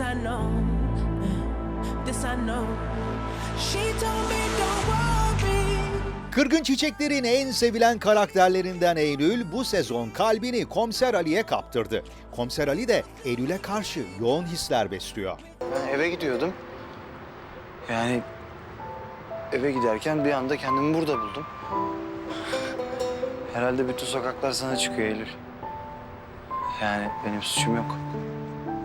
This I know, this I know. She told me don't worry. Kırgın Çiçekler'in en sevilen karakterlerinden Eylül bu sezon kalbini Komiser Ali'ye kaptırdı. Komiser Ali de Eylül'e karşı yoğun hisler besliyor. Ben eve gidiyordum. Yani eve giderken bir anda kendimi burada buldum. Herhalde bütün sokaklar sana çıkıyor Eylül. Yani benim suçum yok.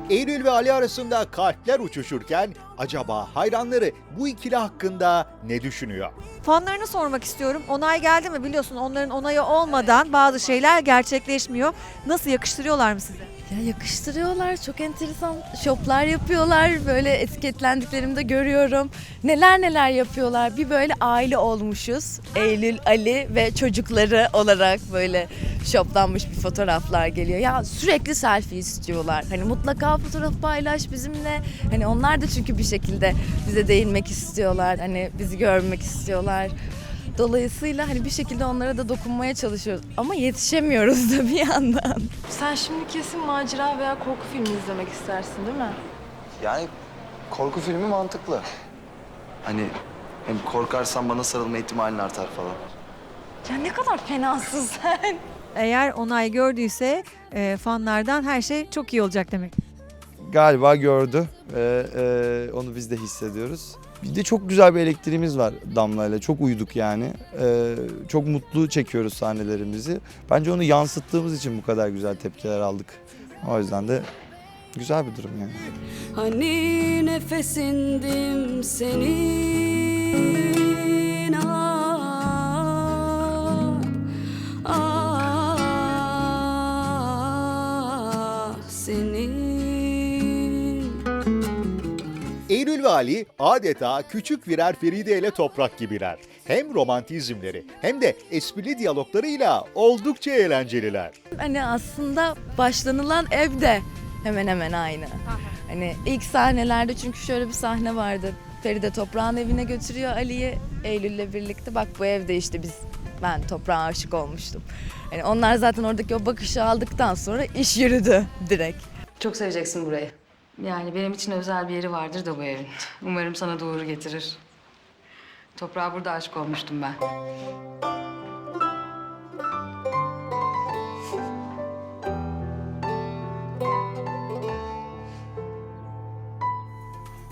Eylül ve Ali arasında kalpler uçuşurken acaba hayranları bu ikili hakkında ne düşünüyor? Fanlarını sormak istiyorum. Onay geldi mi? Biliyorsun onların onayı olmadan bazı şeyler gerçekleşmiyor. Nasıl yakıştırıyorlar mı size? Ya yakıştırıyorlar. Çok enteresan şoplar yapıyorlar. Böyle etiketlendiklerimde görüyorum. Neler neler yapıyorlar. Bir böyle aile olmuşuz. Eylül, Ali ve çocukları olarak böyle şoplanmış bir fotoğraflar geliyor. Ya sürekli selfie istiyorlar. Hani mutlaka fotoğraf paylaş bizimle. Hani onlar da çünkü bir şekilde bize değinmek istiyorlar. Hani bizi görmek istiyorlar. Dolayısıyla hani bir şekilde onlara da dokunmaya çalışıyoruz. Ama yetişemiyoruz da bir yandan. Sen şimdi kesin macera veya korku filmi izlemek istersin değil mi? Yani korku filmi mantıklı. Hani hem korkarsan bana sarılma ihtimalin artar falan. Ya ne kadar fenasın sen. Eğer onay gördüyse e, fanlardan her şey çok iyi olacak demek. galiba gördü. Ee, e, onu biz de hissediyoruz. Bir de çok güzel bir elektriğimiz var Damla ile. Çok uyduk yani. Ee, çok mutlu çekiyoruz sahnelerimizi. Bence onu yansıttığımız için bu kadar güzel tepkiler aldık. O yüzden de güzel bir durum yani. Hani nefesindim senin ah, Eylül ve Ali adeta küçük birer Feride ile toprak gibiler. Hem romantizmleri hem de esprili diyaloglarıyla oldukça eğlenceliler. Hani aslında başlanılan evde hemen hemen aynı. Hani ilk sahnelerde çünkü şöyle bir sahne vardı. Feride toprağın evine götürüyor Ali'yi Eylül'le birlikte. Bak bu evde işte biz ben toprağa aşık olmuştum. Hani onlar zaten oradaki o bakışı aldıktan sonra iş yürüdü direkt. Çok seveceksin burayı. Yani benim için özel bir yeri vardır da bu evin. Umarım sana doğru getirir. Toprağa burada aşık olmuştum ben.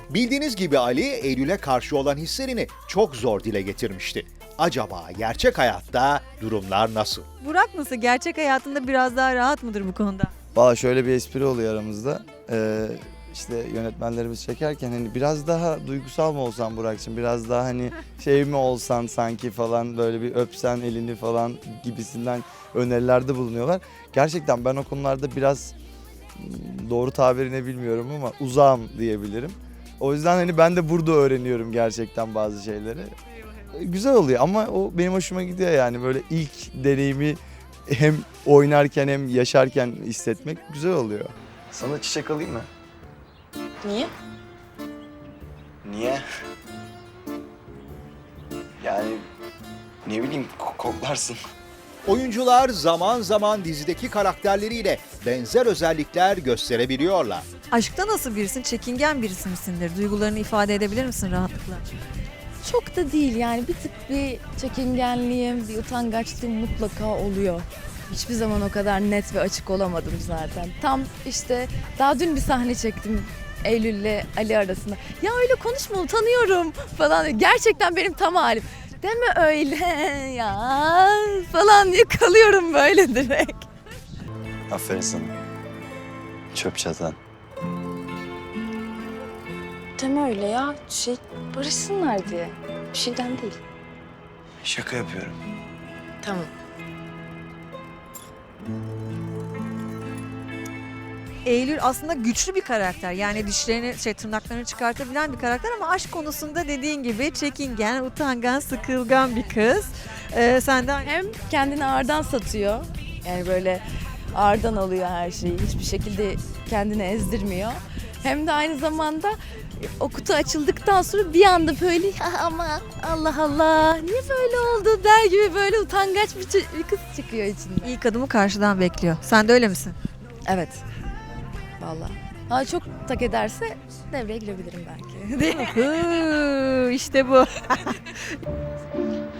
Bildiğiniz gibi Ali, Eylül'e karşı olan hislerini çok zor dile getirmişti. Acaba gerçek hayatta durumlar nasıl? Burak nasıl? Gerçek hayatında biraz daha rahat mıdır bu konuda? Valla şöyle bir espri oluyor aramızda. Ee, işte yönetmenlerimiz çekerken hani biraz daha duygusal mı olsan Burak'cığım biraz daha hani şey mi olsan sanki falan böyle bir öpsen elini falan gibisinden önerilerde bulunuyorlar. Gerçekten ben o konularda biraz mm, doğru tabirini bilmiyorum ama uzağım diyebilirim. O yüzden hani ben de burada öğreniyorum gerçekten bazı şeyleri. Güzel oluyor ama o benim hoşuma gidiyor yani böyle ilk deneyimi hem oynarken hem yaşarken hissetmek güzel oluyor. Sana çiçek alayım mı? Niye? Niye? Yani ne bileyim ko- koklarsın. Oyuncular zaman zaman dizideki karakterleriyle benzer özellikler gösterebiliyorlar. Aşkta nasıl birisin? Çekingen birisi misindir? Duygularını ifade edebilir misin rahatlıkla? Çok da değil yani bir tık bir çekingenliğim, bir utangaçlığım mutlaka oluyor. Hiçbir zaman o kadar net ve açık olamadım zaten. Tam işte daha dün bir sahne çektim Eylül'le Ali arasında. Ya öyle konuşma utanıyorum falan. Gerçekten benim tam halim. Deme öyle ya falan diye kalıyorum böyle direkt. Aferin sana. Çöp çatan. Deme öyle ya. Şey barışsınlar diye. Bir şeyden değil. Şaka yapıyorum. Tamam. Eylül aslında güçlü bir karakter. Yani dişlerini, şey tırnaklarını çıkartabilen bir karakter ama aşk konusunda dediğin gibi çekingen, utangan, sıkılgan bir kız. Ee, sen de Hem kendini ağırdan satıyor. Yani böyle ağırdan alıyor her şeyi. Hiçbir şekilde kendini ezdirmiyor. Hem de aynı zamanda o kutu açıldıktan sonra bir anda böyle "Ya ama Allah Allah niye böyle oldu der gibi böyle utangaç bir, bir kız çıkıyor içinden. ilk adımı karşıdan bekliyor. Sen de öyle misin? Evet. Vallahi. Ama çok tak ederse devreye girebilirim belki. Değil mi? Hıı, işte bu.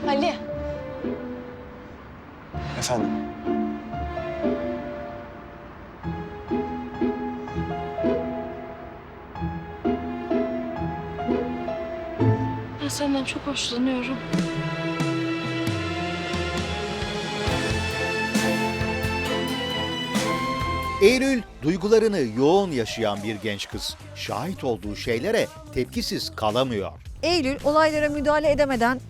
Ali. Efendim? Ben senden çok hoşlanıyorum. Eylül duygularını yoğun yaşayan bir genç kız. Şahit olduğu şeylere tepkisiz kalamıyor. Eylül olaylara müdahale edemeden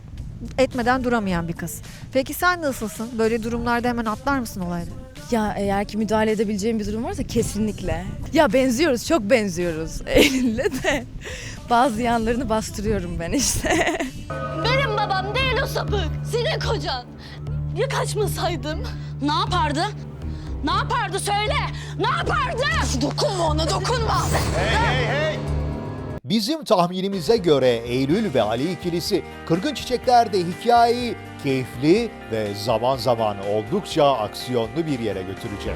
etmeden duramayan bir kız. Peki sen nasılsın? Böyle durumlarda hemen atlar mısın olaylara? Ya eğer ki müdahale edebileceğim bir durum varsa kesinlikle. Ya benziyoruz, çok benziyoruz Eylül'le de. Bazı yanlarını bastırıyorum ben işte. Benim babam değil o sapık. Senin kocan. Ya kaçmasaydım? Ne yapardı? Ne yapardı söyle. Ne yapardı? Dokunma ona dokunma. Bizim tahminimize göre Eylül ve Ali ikilisi Kırgın Çiçekler'de hikayeyi keyifli ve zaman zaman oldukça aksiyonlu bir yere götürecek.